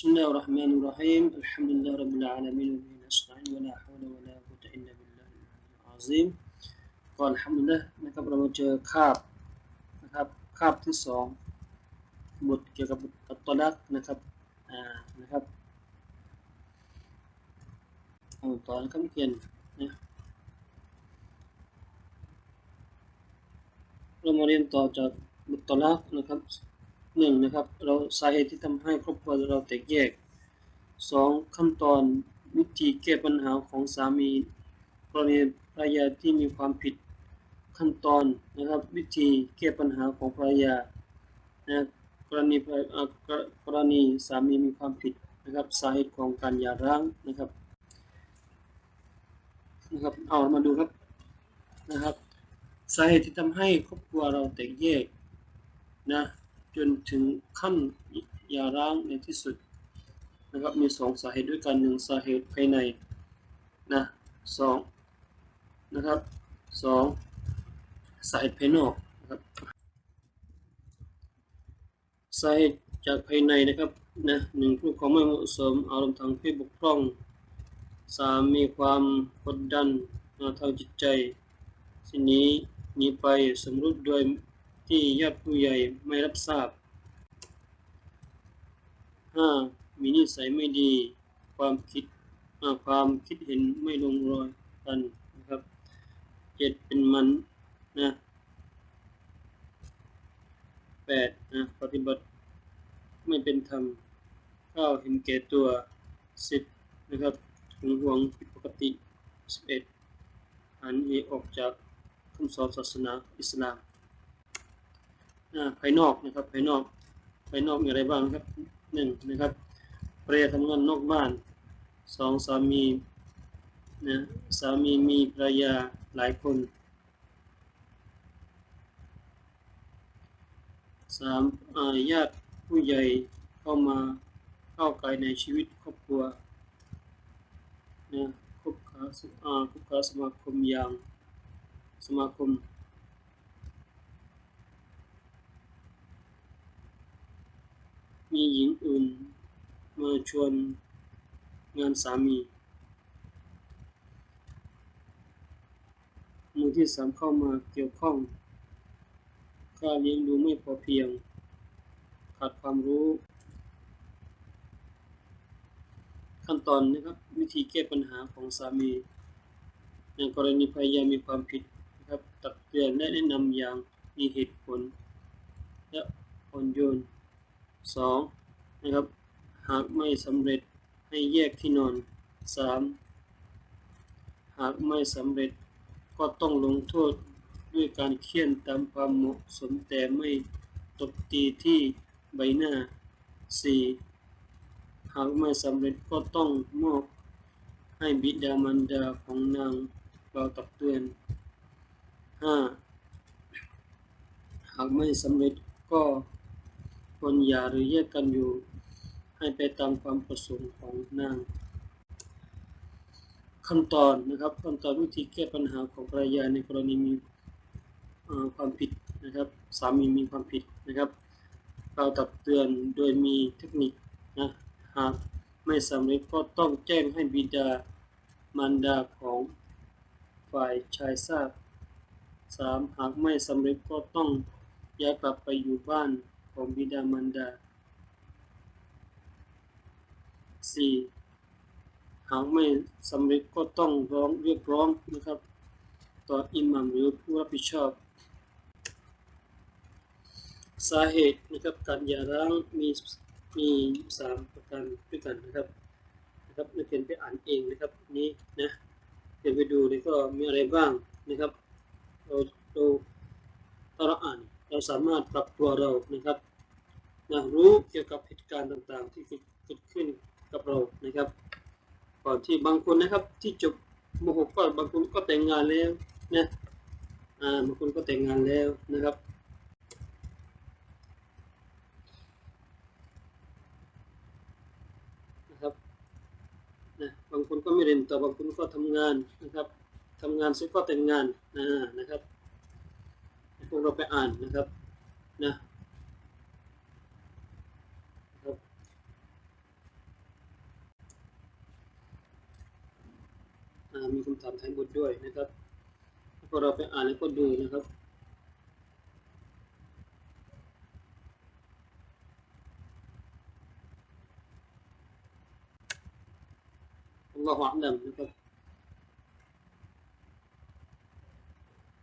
بسم الله الرحمن الرحيم الحمد لله رب العالمين وبه نستعين ولا حول ولا قوة إلا بالله العظيم ก่อนทำนะนะครับเรามาเจอคาบนะครับคาบที่สองบทเกี่ยวกับอัตตลักษณ์นะครับอ่านะครับเอาต่อนะครับเขียนนะเรามาเรียนต่อจากบุตรลักษณ์นะครับ หนึ่งนะครับ เราสาเหตุที่ทำให้ครอบครัวเราแตกแยกสองขั้นตอนวิธีแก้ปัญหาของสามีกรณีภรรยาที่มีความผิดขั้นตอนนะครับ วิธีแก้ปัญหาของภรรยานะกรณีกรกรณีสามีมีความผิดนะครับสาเหตุของการหย่าร้างนะครับนะครับเอามาดูครับนะครับ สาเหตุที่ทำให้ครอบครัวเราแตกแยกนะ จนถึงขั้นยาร้างในที่สุดนะครับมีสองสาเหตุด้วยกันหนึ่งสาเหตุภายในนะสองนะครับสองสาเหตุภายนอกนะครับสาเหตุจากภายในนะครับนะหนึ่งผู้ของไม่เหมาะสมอารมณ์ทางเพศบกพร่องสามมีความกดดันทางจิตใจสิ่งนี้หนีไปสมรุปโดย ที่ญาติผู้ใหญ่ไม่รับทราบ 5. มีนิสัยไม่ดี ความคิดความคิดเห็นไม่ลงรอยกันนะครับ 7. เป็นมันนะ 8. นะปฏิบัติไม่เป็นธรรม 9. เห็นแก่ตัว 10. นะครับหึงหวงผิดปกติ 11. หันเหออกจากคำสอนศาสนาอิสลาม ภายนอกนะครับภายนอกภายนอกมีอะไรบ้างครับหนึ่งนะครับภรรยทำงานนอกบ้านสองสามีนะสามีมีภรรยาหลายคนสามญาติผู้ใหญ่เข้ามาเข้าไกลในชีวิตครอบครัวนะคบค้าคบค้าสมาคมอย่างสมาคม มีหญิงอื่นมาชวนงานสามี มือที่สามเข้ามาเกี่ยวข้องค่าเลี้ยงดูไม่พอเพียง ขาดความรู้ ขั้นตอนนะครับ วิธีแก้ปัญหาของสามีในกรณีภรรยามีความผิดนะครับตักเตือนและแนะนำอย่างมีเหตุผล และอ่อนโยน สองนะครับ หากไม่สำเร็จให้แยกที่นอนสามหากไม่สำเร็จก็ต้องลงโทษด้วยการเคี่ยนตามความเหมาะสมแต่ไม่ตบตีที่ใบหน้าสี่หากไม่สำเร็จก็ต้องมอบให้บิดามารดาของนางเราตักเตือนห้าหากไม่สำเร็จก็ คนหย่าหรือแยกกันอยู่ ให้ไปตามความประสงค์ของนางขั้นตอนนะครับขั้นตอนวิธีแก้ปัญหาของภรรยาในกรณีมีความผิดนะครับ สามีมีความผิดนะครับ เราตักเตือนโดยมีเทคนิคนะหากไม่สำเร็จก็ต้องแจ้งให้บิดามารดาของฝ่ายชายทราบ 3. หากไม่สำเร็จก็ต้องย้ายกลับไปอยู่บ้าน ของบิดามารดา 4. หากไม่สำเร็จก็ต้องร้องเรียกร้องนะครับ ต่ออิหมัมหรือผู้รับผิดชอบ สาเหตุนะครับการหย่าร้างมีมีสามประการด้วยกันนะครับนะครับนักเรียนไปอ่านเองนะครับนี้นะเดี๋ยวไปดูเลยก็มีอะไรบ้างนะครับเราเราถ้าเราอ่าน เราสามารถปรับตัวเรานะครับนะรู้เกี่ยวกับเหตุการณ์ต่างๆ ที่เกิดขึ้นกับเรานะครับ ก่อนที่บางคนนะครับที่จบม .6 ก็บางคนก็แต่งงานแล้วนะอ่าบางคนก็แต่งงานแล้วนะครับนะครับนะบางคนก็ไม่เรียนต่อบางคนก็ทำงานนะครับทำงานเสร็จก็แต่งงานนะนะครับ พวกเราไปอ่านนะครับนะมีคำถามท้ายบทด้วยนะครับพวกเราไปอ่านแล้วก็ดูนะครับอัลลอฮฺอัลลอฮฺนะครับ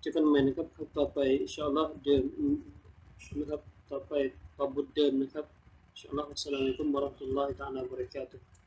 จอกันใหม่นะครับครั้งต่อไปอินชาอัลลอฮ์เดิมนะครับต่อไปต่อบทเดิมนะครับอินชาอัลลอฮ์อัสสลามุอะลัยกุมวะเราะห์มะตุลลอฮิตะอาลาบะเราะกาตุฮ์